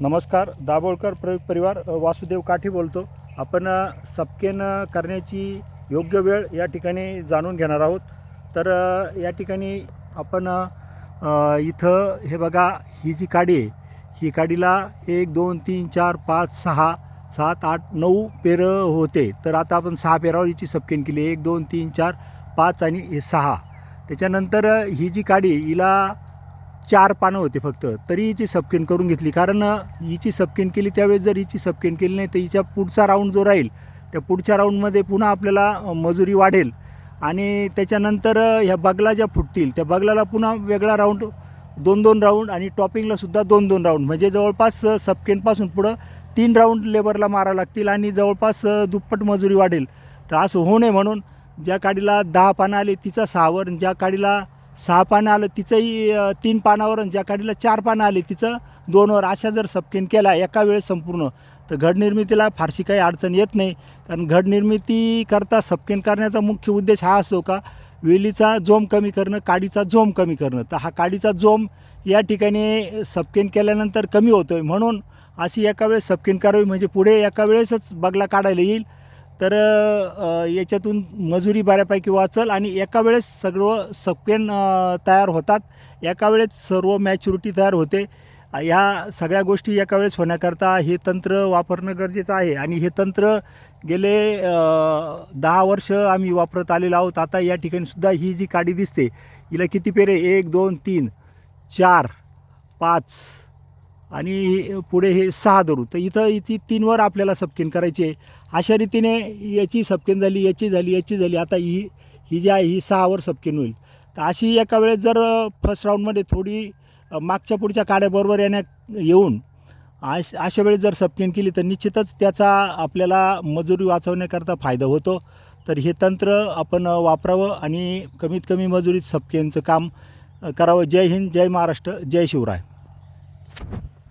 नमस्कार दाभोळकर प्रयोग परिवार वासुदेव काठी बोलतो. आपण सपकेन करण्याची योग्य वेळ या ठिकाणी जाणून घेणार आहोत. तर या ठिकाणी आपण इथं हे बघा ही जी काडी आहे ही काडीला एक दोन तीन चार पाच सहा सात आठ नऊ पेरं होते. तर आता आपण सहा पेरावर हिची सपकेन केली. एक दोन तीन चार पाच आणि हे सहा. त्याच्यानंतर ही जी काडी हिला चार पानं होते फक्त तरी हिची सबकेन करून घेतली. कारण हिची सबकेन केली त्यावेळेस जर हिची सबकेन केली नाही तर हिच्या पुढचा राऊंड जो राहील त्या पुढच्या राऊंडमध्ये पुन्हा आपल्याला मजुरी वाढेल. आणि त्याच्यानंतर ह्या बगला ज्या फुटतील त्या बगलाला पुन्हा वेगळा राऊंड दोन दोन राऊंड आणि टॉपिंगलासुद्धा दोन दोन राऊंड म्हणजे जवळपास सबकेनपासून पुढं तीन राऊंड लेबरला मारा लागतील आणि जवळपास दुप्पट मजुरी वाढेल. तर असं होऊ नये म्हणून ज्या काडीला दहा पानं आले तिचा सहावर ज्या काडीला सहा पानं आलं तिचंही तीन पानावर आणि ज्या काडीला चार पानं आली तिचं दोनवर अशा जर सबकेन केला एका वेळेस संपूर्ण तर घडनिर्मितीला फारशी काही अडचण येत नाही. कारण घडनिर्मिती करता सबकेन करण्याचा मुख्य उद्देश हा असतो का वेलीचा जोम कमी करणं काडीचा जोम कमी करणं. तर हा काडीचा जोम या ठिकाणी सबकेन केल्यानंतर कमी होतो आहे म्हणून अशी एका वेळेस सबकेन करावी म्हणजे पुढे एका वेळेसच बगला काढायला येईल. तर याच्यातून मजुरी बऱ्यापैकी वाचल आणि एका वेळेस सगळं सबकेन तयार होतात. एका वेळेस सर्व मॅच्युरिटी तयार होते. ह्या सगळ्या गोष्टी एका वेळेस होण्याकरता हे तंत्र वापरणं गरजेचं आहे. आणि हे तंत्र गेले दहा वर्ष आम्ही वापरत आलेलो आहोत. आता या ठिकाणीसुद्धा ही जी काडी दिसते हिला किती पेरे? एक दोन तीन चार पाच आणि पुढे हे सहा धरू. तर इथं हिची तीनवर आपल्याला सपकिन करायची आहे. अशा रीतीने याची सपकिन झाली याची झाली याची झाली. आता ही ही जी आहे ही सहावर सपकिन होईल. तर अशी एका वेळेस जर फर्स्ट राऊंडमध्ये थोडी मागच्या पुढच्या काड्याबरोबर येण्या येऊन आश अशा वेळेस जर सबकेन केली तर निश्चितच त्याचा आपल्याला मजुरी वाचवण्याकरता फायदा होतो. तर हे तंत्र आपण वापरावं आणि कमीत कमी मजुरीत सबकेनचं काम करावं. जय हिंद जय महाराष्ट्र जय शिवराय.